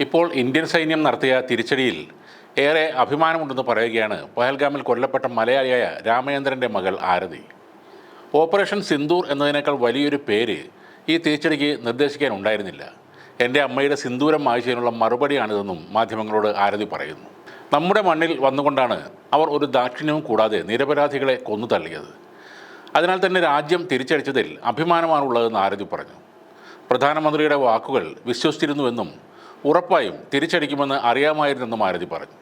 ഇപ്പോൾ ഇന്ത്യൻ സൈന്യം നടത്തിയ തിരിച്ചടിയിൽ ഏറെ അഭിമാനമുണ്ടെന്ന് പറയുകയാണ് പഹൽഗാമിൽ കൊല്ലപ്പെട്ട മലയാളിയായ രാമചന്ദ്രന്റെ മകൾ ആരതി. ഓപ്പറേഷൻ സിന്ദൂർ എന്നതിനേക്കാൾ വലിയൊരു പേര് ഈ തിരിച്ചടിക്ക് നിർദ്ദേശിക്കാൻ ഉണ്ടായിരുന്നില്ല. എന്റെ അമ്മയുടെ സിന്ദൂരം വായിച്ചതിനുള്ള മറുപടിയാണിതെന്നും മാധ്യമങ്ങളോട് ആരതി പറയുന്നു. നമ്മുടെ മണ്ണിൽ വന്നുകൊണ്ടാണ് അവർ ഒരു ദാക്ഷിണ്യവും കൂടാതെ നിരപരാധികളെ കൊന്നു തള്ളിയത്. അതിനാൽ തന്നെ രാജ്യം തിരിച്ചടിച്ചതിൽ അഭിമാനമാണുള്ളതെന്ന് ആരതി പറഞ്ഞു. പ്രധാനമന്ത്രിയുടെ വാക്കുകൾ വിശ്വസിച്ചിരുന്നുവെന്നും ഉറപ്പായും തിരിച്ചടിക്കുമെന്ന് അറിയാമായിരുന്നെന്നും ആരതി പറഞ്ഞു.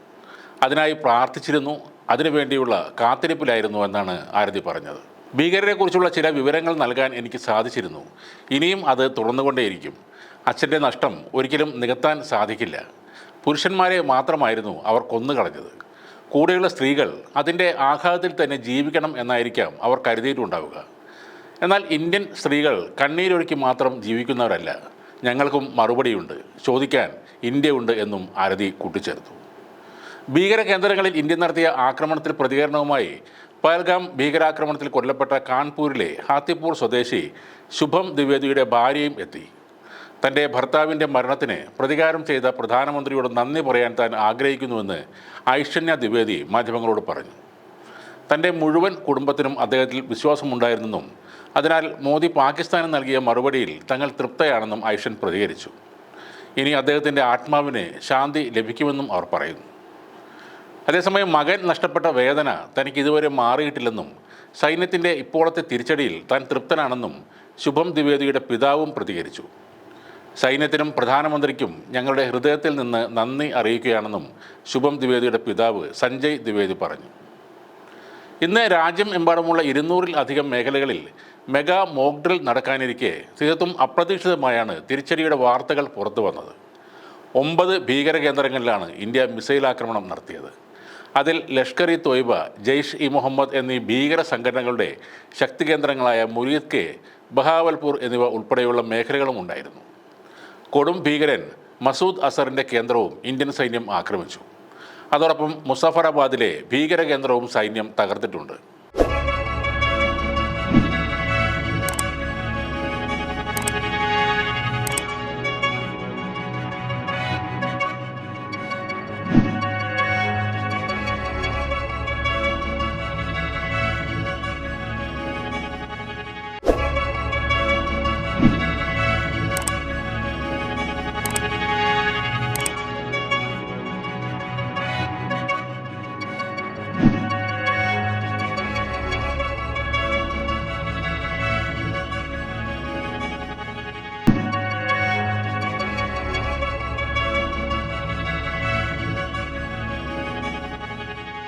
അതിനായി പ്രാർത്ഥിച്ചിരുന്നു അതിനുവേണ്ടിയുള്ള കാത്തിരിപ്പിലായിരുന്നു എന്നാണ് ആരതി പറഞ്ഞത്. ഭീകരരെക്കുറിച്ചുള്ള ചില വിവരങ്ങൾ നൽകാൻ എനിക്ക് സാധിച്ചിരുന്നു. ഇനിയും അത് തുടർന്നുകൊണ്ടേയിരിക്കും അച്ഛന്റെ നഷ്ടം ഒരിക്കലും നികത്താൻ സാധിക്കില്ല. പുരുഷന്മാരെ മാത്രമായിരുന്നു അവർ കൊന്നുകളഞ്ഞത്. കൂടെയുള്ള സ്ത്രീകൾ അതിന്റെ ആഘാതത്തിൽ തന്നെ ജീവിക്കണം എന്നായിരിക്കാം അവർ കരുതിയിട്ടുണ്ടാവുക. എന്നാൽ ഇന്ത്യൻ സ്ത്രീകൾ കണ്ണീരൊഴുക്കി മാത്രം ജീവിക്കുന്നവരല്ല. ഞങ്ങൾക്കും മറുപടിയുണ്ട്. ചോദിക്കാൻ ഇന്ത്യയുണ്ട് എന്നും ആരതി കൂട്ടിച്ചേർത്തു. ഭീകര കേന്ദ്രങ്ങളിൽ ഇന്ത്യ നടത്തിയ ആക്രമണത്തിൽ പ്രതികരണവുമായി പയൽഗാം ഭീകരാക്രമണത്തിൽ കൊല്ലപ്പെട്ട കാൺപൂരിലെ ഹാത്തിപ്പൂർ സ്വദേശി ശുഭം ദ്വിവേദിയുടെ ഭാര്യയും എത്തി. തന്റെ ഭർത്താവിന്റെ മരണത്തിന് പ്രതികാരം ചെയ്ത പ്രധാനമന്ത്രിയോട് നന്ദി പറയാൻ താൻ ആഗ്രഹിക്കുന്നുവെന്ന് ഐഷന്യ ദ്വിവേദി മാധ്യമങ്ങളോട് പറഞ്ഞു. തന്റെ മുഴുവൻ കുടുംബത്തിനും അദ്ദേഹത്തിൽ വിശ്വാസമുണ്ടായിരുന്നെന്നും അതിനാൽ മോദി പാകിസ്ഥാന് നൽകിയ മറുപടിയിൽ തങ്ങൾ തൃപ്തയാണെന്നും ഐഷൻ പ്രതികരിച്ചു. ഇനി അദ്ദേഹത്തിന്റെ ആത്മാവിന് ശാന്തി ലഭിക്കുമെന്നും അവർ പറയുന്നു. അതേസമയം മകൻ നഷ്ടപ്പെട്ട വേദന തനിക്ക് ഇതുവരെ മാറിയിട്ടില്ലെന്നും സൈന്യത്തിന്റെ ഇപ്പോഴത്തെ തിരിച്ചടിയിൽ താൻ തൃപ്തനാണെന്നും ശുഭം ദ്വിവേദിയുടെ പിതാവും പ്രതികരിച്ചു. സൈന്യത്തിനും പ്രധാനമന്ത്രിക്കും ഞങ്ങളുടെ ഹൃദയത്തിൽ നിന്ന് നന്ദി അറിയിക്കുകയാണെന്നും ശുഭം ദ്വിവേദിയുടെ പിതാവ് സഞ്ജയ് ദ്വിവേദി പറഞ്ഞു. ഇന്ന് രാജ്യം എമ്പാടുമുള്ള ഇരുന്നൂറിൽ അധികം മേഖലകളിൽ മെഗാ മോക്ഡ്രിൽ നടക്കാനിരിക്കെ തീർത്തും അപ്രതീക്ഷിതമായാണ് തിരിച്ചടിയുടെ വാർത്തകൾ പുറത്തു വന്നത്. ഒമ്പത് ഭീകര കേന്ദ്രങ്ങളിലാണ് ഇന്ത്യ മിസൈൽ ആക്രമണം നടത്തിയത്. അതിൽ ലഷ്കർ ഇ തൊയ്ബ ജെയ്ഷ് ഇ മുഹമ്മദ് എന്നീ ഭീകര സംഘടനകളുടെ ശക്തി കേന്ദ്രങ്ങളായ മുരീദ് കെ ബഹാവൽപൂർ എന്നിവ ഉൾപ്പെടെയുള്ള മേഖലകളും ഉണ്ടായിരുന്നു. കൊടും ഭീകരൻ മസൂദ് അസറിന്റെ കേന്ദ്രവും ഇന്ത്യൻ സൈന്യം ആക്രമിച്ചു. അതോടൊപ്പം മുസഫറാബാദിലെ ഭീകര കേന്ദ്രവും സൈന്യം തകർത്തിട്ടുണ്ട്.